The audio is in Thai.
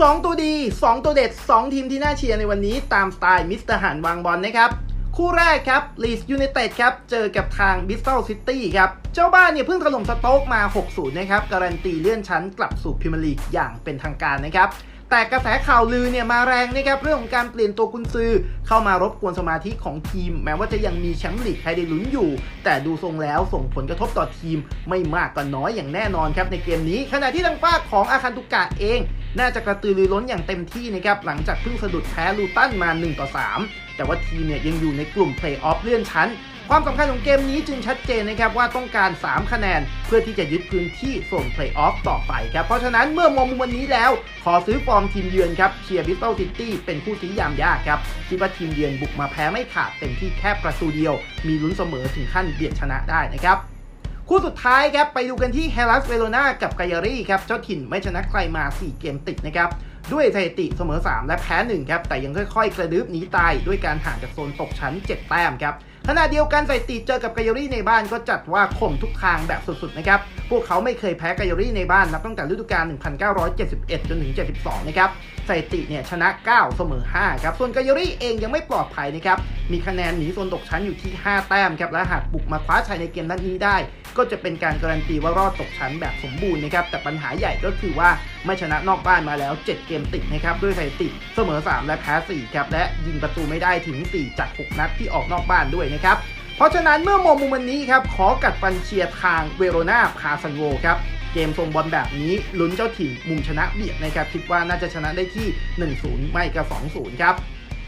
2 ตัวดี 2 ตัวเด็ด 2 ทีมที่น่าเชียร์ในวันนี้ตามสไตล์มิสเตอร์หันวางบอลนะครับ คู่แรกครับลีสยู n นเต็ดครับ เจอกับทางบิสตัลซิตี้ครับ เจ้าบ้านเนี่ยเพิ่งถล่มสโต๊กมา 6-0 นะครับ การันตีเลื่อนชั้นกลับสู่พรีเมียร์ลีกอย่างเป็นทางการนะครับแต่กระแสข่าวลือเนี่ยมาแรงนะครับเรื่องของการเปลี่ยนตัวกุนซือ เข้ามารบกวนสมาธิของทีม แม้ว่าจะยังมีแชมป์ลีกให้ได้ลุ้นอยู่ แต่ดูทรงแล้วส่งผลกระทบต่อทีม ไม่มากก็น้อยอย่างแน่นอนครับในเกมนี้ ขณะที่ทางฝ้าของอาคันตุกะเอง น่าจะกระตือรือร้นอย่างเต็มที่นะครับหลังจากเพิ่งสะดุดแพ้ลูตันมา1ต่อ3แต่ว่าทีมเนี่ยยังอยู่ในกลุ่มเพลย์ออฟเลื่อนชั้น ความสำคัญของเกมนี้จึงชัดเจนนะครับว่าต้องการ 3 คะแนน เพื่อที่จะยึดพื้นที่โซนเพลย์ออฟต่อไปครับเพราะฉะนั้นเมื่อมองมุมวันนี้แล้ว ขอซื้อฟอร์มทีมเยือนครับเชียร์บิสตัลซิตี้เป็นคู่ซียามยากครับคิดว่าทีมเยือนบุกมาแพ้ไม่ขาดเต็มที่แค่ประตูเดียว มีลุ้นเสมอถึงขั้นเบียดชนะได้นะครับ คู่สุดท้ายครับไปดูกันที่เฮลัสเวโรนากับไกอารีครับเจ้าถิ่นไม่ชนะใครมา 4 เกมติดนะครับด้วยสถิติเสมอ 3 และแพ้ 1 ครับ แต่ยังค่อยๆ กระดึบหนีตายด้วยการห่างจากโซนตกชั้น 7 แต้มครับขณะเดียวกันสถิติเจอกับไกอารีในบ้านก็จัดว่าข่มทุกทางแบบสุดๆนะครับพวกเขาไม่เคยแพ้ไกอารีในบ้านนับตั้งแต่ฤดูกาล 1971 จนถึง 72 นะครับสถิติเนี่ยชนะ 9 เสมอ 5 ครับ ส่วนไกอารีเองยังไม่ปลอดภัยนะครับ มีคะแนนหนีโซนตกชั้นอยู่ที่ 5 แต้มครับและหากบุกมาคว้าชัยในเกมนัดนี้ได้ ก็จะเป็นการการันตีว่ารอดตกชั้นแบบสมบูรณ์นะครับแต่ปัญหาใหญ่ก็คือว่าไม่ชนะนอกบ้านมาแล้ว 7 เกมติดนะครับด้วยสถิติเสมอ 3 และแพ้4ครับและยิงประตูไม่ได้ถึง 4 จาก 6 นัดที่ออกนอกบ้านด้วยนะครับเพราะฉะนั้นเมื่อมองมุมวันนี้ครับขอกัดฟันเชียร์ทางเวโรนาพาซันโวครับเกมทรงบอลแบบนี้ลุ้นเจ้าถิ่นมุมชนะเบียดนะครับคิดว่าน่าจะชนะได้ที่ 1-0 ไม่ก็ 2-0 ครับ